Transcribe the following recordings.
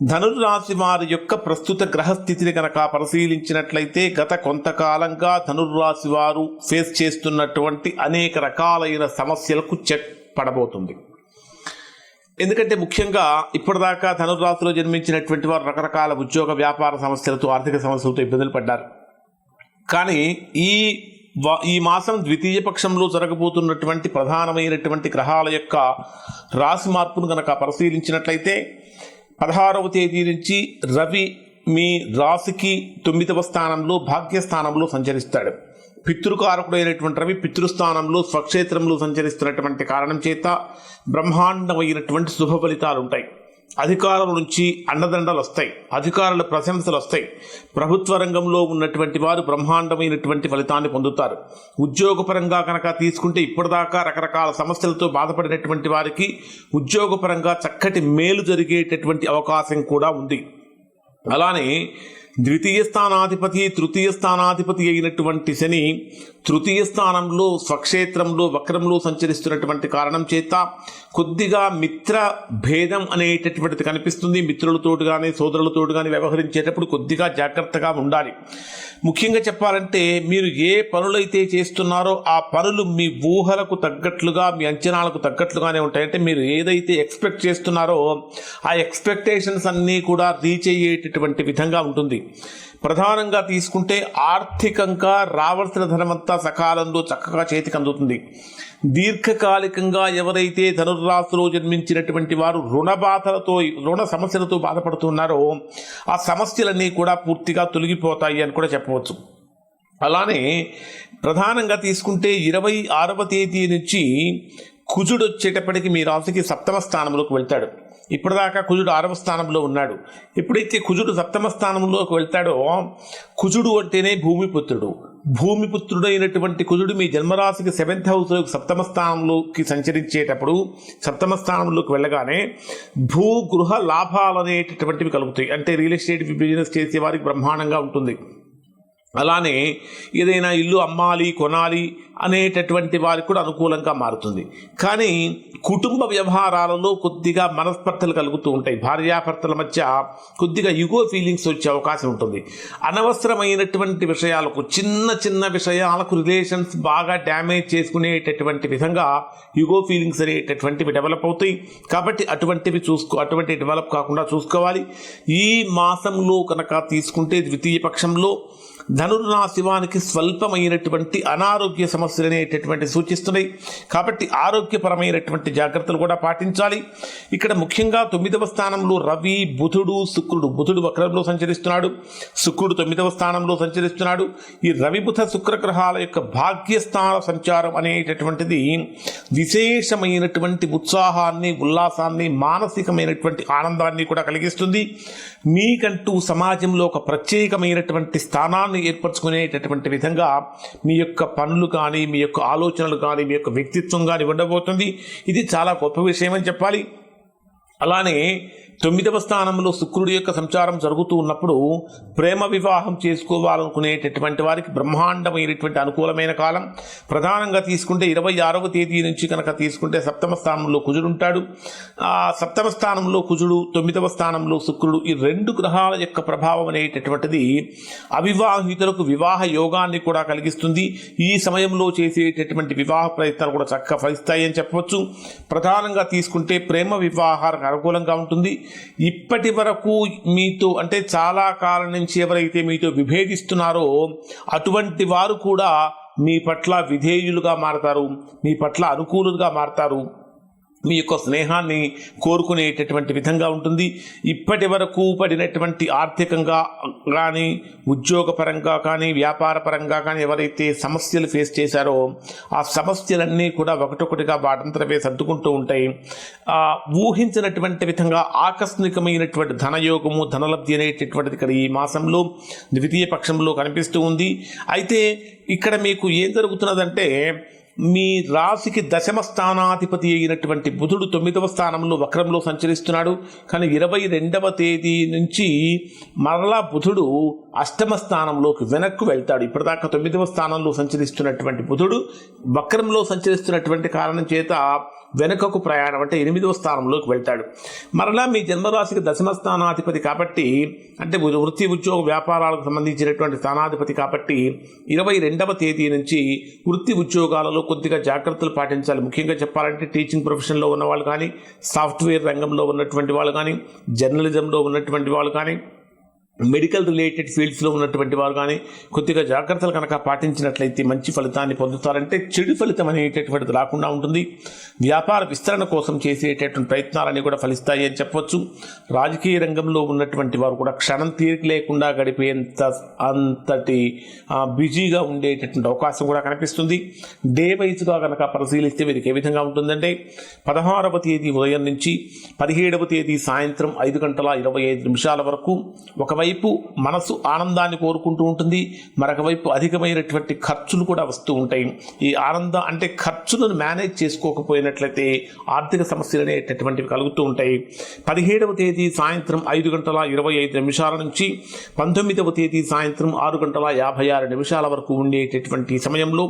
ధనుర్రాశి వారి యొక్క ప్రస్తుత గ్రహస్థితిని కనుక పరిశీలించినట్లయితే గత కొంతకాలంగా ధనుర్రాశి వారు ఫేస్ చేస్తున్నటువంటి అనేక రకాలైన సమస్యలకు చెక్ పడబోతుంది ఎందుకంటే ముఖ్యంగా ఇప్పటిదాకా ధనుర్రాశిలో జన్మించినటువంటి వారు రకరకాల ఉద్యోగ వ్యాపార సమస్యలతో ఆర్థిక సమస్యలతో ఇబ్బందులు పడ్డారు. కానీ ఈ ఈ మాసం ద్వితీయ పక్షంలో జరగబోతున్నటువంటి ప్రధానమైనటువంటి గ్రహాల యొక్క రాశి మార్పును కనుక పరిశీలించినట్లయితే పదహారవ తేదీ నుంచి రవి మీ రాశికి తొమ్మిదవ స్థానంలో భాగ్యస్థానంలో సంచరిస్తాడు. పితృకారకుడైనటువంటి రవి పితృస్థానంలో స్వక్షేత్రంలో సంచరిస్తున్నటువంటి కారణం చేత బ్రహ్మాండమైనటువంటి శుభ ఫలితాలు ఉంటాయి అధికారుల నుంచి అండదండలు వస్తాయి. అధికారుల ప్రశంసలు వస్తాయి. ప్రభుత్వ రంగంలో ఉన్నటువంటి వారు బ్రహ్మాండమైనటువంటి ఫలితాన్ని పొందుతారు. ఉద్యోగపరంగా కనుక తీసుకుంటే ఇప్పటిదాకా రకరకాల సమస్యలతో బాధపడినటువంటి వారికి ఉద్యోగపరంగా చక్కటి మేలు జరిగేటటువంటి అవకాశం కూడా ఉంది. అలానే ద్వితీయ స్థానాధిపతి తృతీయ స్థానాధిపతి అయినటువంటి శని తృతీయ స్థానంలో స్వక్షేత్రంలో వక్రంలో సంచరిస్తున్నటువంటి కారణం చేత కొద్దిగా మిత్ర భేదం అనేటటువంటిది కనిపిస్తుంది. మిత్రులతోటి కానీ సోదరులతోటి కానీ వ్యవహరించేటప్పుడు కొద్దిగా జాగ్రత్తగా ఉండాలి. ముఖ్యంగా చెప్పాలంటే మీరు ఏ పనులైతే చేస్తున్నారో ఆ పనులు మీ ఊహలకు తగ్గట్లుగా మీ అంచనాలకు తగ్గట్లుగానే ఉంటాయి. అంటే మీరు ఏదైతే ఎక్స్పెక్ట్ చేస్తున్నారో ఆ ఎక్స్పెక్టేషన్స్ అన్నీ కూడా రీచ్ అయ్యేటటువంటి విధంగా ఉంటుంది. ప్రధానంగా తీసుకుంటే ఆర్థికంగా రావాల్సిన ధనమంతా సకాలంలో చక్కగా చేతికి అందుతుంది. దీర్ఘకాలికంగా ఎవరైతే ధనుర్రాశిలో జన్మించినటువంటి వారు రుణ బాధలతో రుణ సమస్యలతో బాధపడుతున్నారో ఆ సమస్యలన్నీ కూడా పూర్తిగా తొలగిపోతాయి అని కూడా చెప్పవచ్చు. అలానే ప్రధానంగా తీసుకుంటే ఇరవై ఆరవ తేదీ నుంచి కుజుడు వచ్చేటప్పటికి మీ రాశికి సప్తమ స్థానంలోకి వెళ్తాడు. ఇప్పటిదాకా కుజుడు ఆరవ స్థానంలో ఉన్నాడు. ఎప్పుడైతే కుజుడు సప్తమ స్థానంలోకి వెళ్తాడో కుజుడు అంటేనే భూమిపుత్రుడు. భూమిపుత్రుడైనటువంటి కుజుడు మీ జన్మరాశికి సెవెంత్ హౌస్ సప్తమ స్థానంలోకి సంచరించేటప్పుడు సప్తమ స్థానంలోకి వెళ్ళగానే భూ గృహ లాభాలు అనేటటువంటివి కలుగుతాయి. అంటే రియల్ ఎస్టేట్ బిజినెస్ చేసే వారికి బ్రహ్మాండంగా ఉంటుంది. అలానే ఏదైనా ఇల్లు అమ్మాలి కొనాలి అనేటటువంటి వారికి కూడా అనుకూలంగా మారుతుంది. కానీ కుటుంబ వ్యవహారాలలో కొద్దిగా మనస్పర్ధలు కలుగుతూ ఉంటాయి. భార్యాభర్తల మధ్య కొద్దిగా యుగో ఫీలింగ్స్ వచ్చే అవకాశం ఉంటుంది. అనవసరమైనటువంటి విషయాలకు చిన్న చిన్న విషయాలకు రిలేషన్స్ బాగా డ్యామేజ్ చేసుకునేటటువంటి విధంగా యుగో ఫీలింగ్స్ అనేటటువంటివి డెవలప్ అవుతాయి. కాబట్టి అటువంటివి చూసుకో అటువంటి డెవలప్ కాకుండా చూసుకోవాలి. ఈ మాసంలో కనుక తీసుకుంటే ద్వితీయ పక్షంలో ధనుర్రాశివానికి స్వల్పమైనటువంటి అనారోగ్య సమస్యలు అనేటటువంటి సూచిస్తున్నాయి. కాబట్టి ఆరోగ్యపరమైనటువంటి జాగ్రత్తలు కూడా పాటించాలి. ఇక్కడ ముఖ్యంగా తొమ్మిదవ స్థానంలో రవి బుధుడు శుక్రుడు. బుధుడు వక్రంలో సంచరిస్తున్నాడు. శుక్రుడు తొమ్మిదవ స్థానంలో సంచరిస్తున్నాడు. ఈ రవి బుధ శుక్ర గ్రహాల యొక్క భాగ్యస్థాన సంచారం అనేటటువంటిది విశేషమైనటువంటి ఉత్సాహాన్ని ఉల్లాసాన్ని మానసికమైనటువంటి ఆనందాన్ని కూడా కలిగిస్తుంది. మీకంటూ సమాజంలో ఒక ప్రత్యేకమైనటువంటి స్థానాన్ని ఏర్పరచుకునేటటువంటి విధంగా మీ యొక్క పనులు కానీ మీ యొక్క ఆలోచనలు కానీ మీ యొక్క వ్యక్తిత్వం కానీ ఉండబోతుంది. ఇది చాలా గొప్ప విషయం అని చెప్పాలి. అలానే తొమ్మిదవ స్థానంలో శుక్రుడి యొక్క సంచారం జరుగుతూ ఉన్నప్పుడు ప్రేమ వివాహం చేసుకోవాలనుకునేటటువంటి వారికి బ్రహ్మాండమైనటువంటి అనుకూలమైన కాలం. ప్రధానంగా తీసుకుంటే ఇరవై ఆరవ తేదీ నుంచి కనుక తీసుకుంటే సప్తమ స్థానంలో కుజుడు ఉంటాడు. ఆ సప్తమ స్థానంలో కుజుడు తొమ్మిదవ స్థానంలో శుక్రుడు ఈ రెండు గ్రహాల యొక్క ప్రభావం అనేటటువంటిది అవివాహితులకు వివాహ యోగాన్ని కూడా కలిగిస్తుంది. ఈ సమయంలో చేసేటటువంటి వివాహ ప్రయత్నాలు కూడా చక్కగా ఫలిస్తాయి అని చెప్పవచ్చు. ప్రధానంగా తీసుకుంటే ప్రేమ వివాహాలకు అనుకూలంగా ఉంటుంది. ఇప్పటి వరకు మీతో అంటే చాలా కాలం నుంచి ఎవరైతే మీతో విభేదిస్తున్నారో అటువంటి వారు కూడా మీ పట్ల విధేయులుగా మారతారు మీ పట్ల అనుకూలుగా మారతారు. మీ యొక్క స్నేహాన్ని కోరుకునేటటువంటి విధంగా ఉంటుంది. ఇప్పటి వరకు పడినటువంటి ఆర్థికంగా కానీ ఉద్యోగపరంగా కానీ వ్యాపార పరంగా కానీ ఎవరైతే సమస్యలు ఫేస్ చేశారో ఆ సమస్యలన్నీ కూడా ఒకటొకటిగా వాటంతరవే సర్దుకుంటూ ఉంటాయి. ఊహించినటువంటి విధంగా ఆకస్మికమైనటువంటి ధనయోగము ధనలబ్ధి అనేటటువంటిది ఇక్కడ ఈ మాసంలో ద్వితీయ పక్షంలో కనిపిస్తూ ఉంది. అయితే ఇక్కడ మీకు ఏం జరుగుతున్నదంటే మీ రాశికి దశమ స్థానాధిపతి అయినటువంటి బుధుడు తొమ్మిదవ స్థానంలో వక్రంలో సంచరిస్తున్నాడు. కానీ ఇరవై రెండవ తేదీ నుంచి మరలా బుధుడు అష్టమ స్థానంలోకి వెనక్కు వెళ్తాడు. ఇప్పటిదాకా తొమ్మిదవ స్థానంలో సంచరిస్తున్నటువంటి బుధుడు వక్రంలో సంచరిస్తున్నటువంటి కారణం చేత వెనుకకు ప్రయాణం అంటే ఎనిమిదవ స్థానంలోకి వెళ్తాడు. మరలా మీ జన్మరాశికి దశమ స్థానాధిపతి కాబట్టి అంటే వృత్తి ఉద్యోగ వ్యాపారాలకు సంబంధించినటువంటి స్థానాధిపతి కాబట్టి ఇరవై రెండవ తేదీ నుంచి వృత్తి ఉద్యోగాలలో కొద్దిగా జాగ్రత్తలు పాటించాలి. ముఖ్యంగా చెప్పాలంటే టీచింగ్ ప్రొఫెషన్లో ఉన్న వాళ్ళు కానీ సాఫ్ట్వేర్ రంగంలో ఉన్నటువంటి వాళ్ళు కానీ జర్నలిజంలో ఉన్నటువంటి వాళ్ళు కానీ మెడికల్ రిలేటెడ్ ఫీల్డ్స్లో ఉన్నటువంటి వారు కానీ కొద్దిగా జాగ్రత్తలు కనుక పాటించినట్లయితే మంచి ఫలితాన్ని పొందుతారంటే చెడు ఫలితం అనేటటువంటిది రాకుండా ఉంటుంది. వ్యాపార విస్తరణ కోసం చేసేటటువంటి ప్రయత్నాలన్నీ కూడా ఫలిస్తాయి అని చెప్పవచ్చు. రాజకీయ రంగంలో ఉన్నటువంటి వారు కూడా క్షణం తీరిక లేకుండా గడిపేంత అంతటి బిజీగా ఉండేటటువంటి అవకాశం కూడా కనిపిస్తుంది. డే వైజ్గా కనుక పరిశీలిస్తే వీరికి ఏ విధంగా ఉంటుందంటే పదహారవ తేదీ ఉదయం నుంచి పదిహేడవ తేదీ సాయంత్రం ఐదు గంటల ఇరవై ఐదు నిమిషాల వరకు ఒకవైపు మనసు ఆనందాన్ని కోరుకుంటూ ఉంటుంది మరొక వైపు అధికమైనటువంటి ఖర్చులు కూడా వస్తూ ఉంటాయి. ఈ ఆనందం అంటే ఖర్చులను మేనేజ్ చేసుకోకపోయినట్లయితే ఆర్థిక సమస్యలు అనేటటువంటివి కలుగుతూ ఉంటాయి. పదిహేడవ తేదీ సాయంత్రం ఐదు గంటల ఇరవై ఐదు నిమిషాల నుంచి పంతొమ్మిదవ తేదీ సాయంత్రం ఆరు గంటల యాభై ఆరు నిమిషాల వరకు ఉండేటటువంటి సమయంలో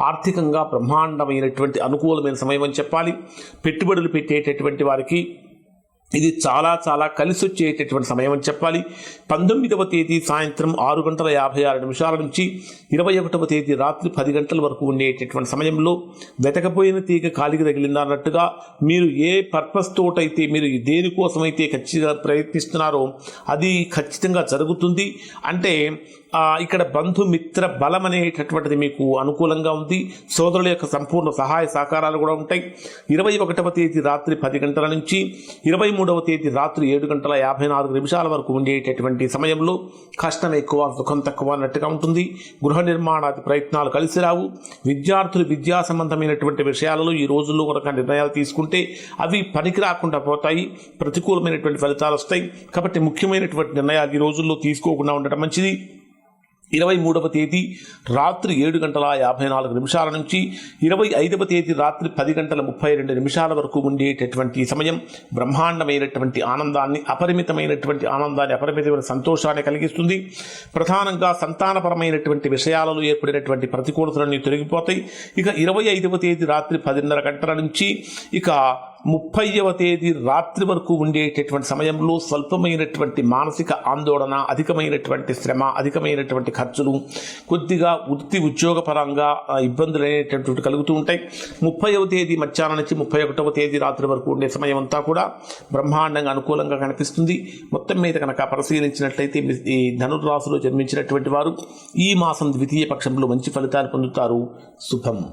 ఆర్థికంగా బ్రహ్మాండమైనటువంటి అనుకూలమైన సమయం అని చెప్పాలి. పెట్టుబడులు పెట్టేటటువంటి వారికి ఇది చాలా చాలా కలిసి వచ్చేటటువంటి సమయం అని చెప్పాలి. పంతొమ్మిదవ తేదీ సాయంత్రం ఆరు గంటల యాభై ఆరు నిమిషాల నుంచి ఇరవై ఒకటవ తేదీ రాత్రి పది గంటల వరకు ఉండేటటువంటి సమయంలో వెతకపోయిన తీగ కాలికి తగిలిందా అన్నట్టుగా మీరు ఏ పర్పస్ తోటైతే మీరు దేనికోసమైతే ఖచ్చితంగా ప్రయత్నిస్తున్నారో అది ఖచ్చితంగా జరుగుతుంది. అంటే ఇక్కడ బంధుమిత్ర బలం అనేటటువంటిది మీకు అనుకూలంగా ఉంది. సోదరుల యొక్క సంపూర్ణ సహాయ సహకారాలు కూడా ఉంటాయి. ఇరవై ఒకటవ తేదీ రాత్రి పది గంటల నుంచి ఇరవై మూడవ తేదీ రాత్రి ఏడు గంటల యాభై నాలుగు నిమిషాల వరకు ఉండేటటువంటి సమయంలో కష్టం ఎక్కువ సుఖం తక్కువ అన్నట్టుగా ఉంటుంది. గృహ నిర్మాణాది ప్రయత్నాలు కలిసి రావు. విద్యార్థులు విద్యా సంబంధమైనటువంటి విషయాలలో ఈ రోజుల్లో కనుక నిర్ణయాలు తీసుకుంటే అవి పనికి రాకుండా పోతాయి. ప్రతికూలమైనటువంటి ఫలితాలు వస్తాయి. కాబట్టి ముఖ్యమైనటువంటి నిర్ణయాలు ఈ రోజుల్లో తీసుకోకుండా ఉండటం మంచిది. ఇరవై మూడవ తేదీ రాత్రి ఏడు గంటల యాభై నాలుగు నిమిషాల నుంచి ఇరవై ఐదవ తేదీ రాత్రి పది గంటల ముప్పై రెండు నిమిషాల వరకు ఉండేటటువంటి సమయం బ్రహ్మాండమైనటువంటి ఆనందాన్ని అపరిమితమైనటువంటి ఆనందాన్ని అపరిమితమైన సంతోషాన్ని కలిగిస్తుంది. ప్రధానంగా సంతానపరమైనటువంటి విషయాలలో ఏర్పడినటువంటి ప్రతికూలతలన్నీ తొలగిపోతాయి. ఇక ఇరవై ఐదవ తేదీ రాత్రి పదిన్నర గంటల నుంచి ఇక ముప్పైవ తేదీ రాత్రి వరకు ఉండేటటువంటి సమయంలో స్వల్పమైనటువంటి మానసిక ఆందోళన అధికమైనటువంటి శ్రమ అధికమైనటువంటి ఖర్చులు కొద్దిగా వృత్తి ఉద్యోగపరంగా ఇబ్బందులు అనేటటువంటి కలుగుతూ ఉంటాయి. ముప్పైవ తేదీ మధ్యాహ్నం నుంచి ముప్పై ఒకటవ తేదీ రాత్రి వరకు ఉండే సమయం అంతా కూడా బ్రహ్మాండంగా అనుకూలంగా కనిపిస్తుంది. మొత్తం మీద కనుక పరిశీలించినట్లయితే ఈ ధనుర్రాశిలో జన్మించినటువంటి వారు ఈ మాసం ద్వితీయ పక్షంలో మంచి ఫలితాలు పొందుతారు. శుభం.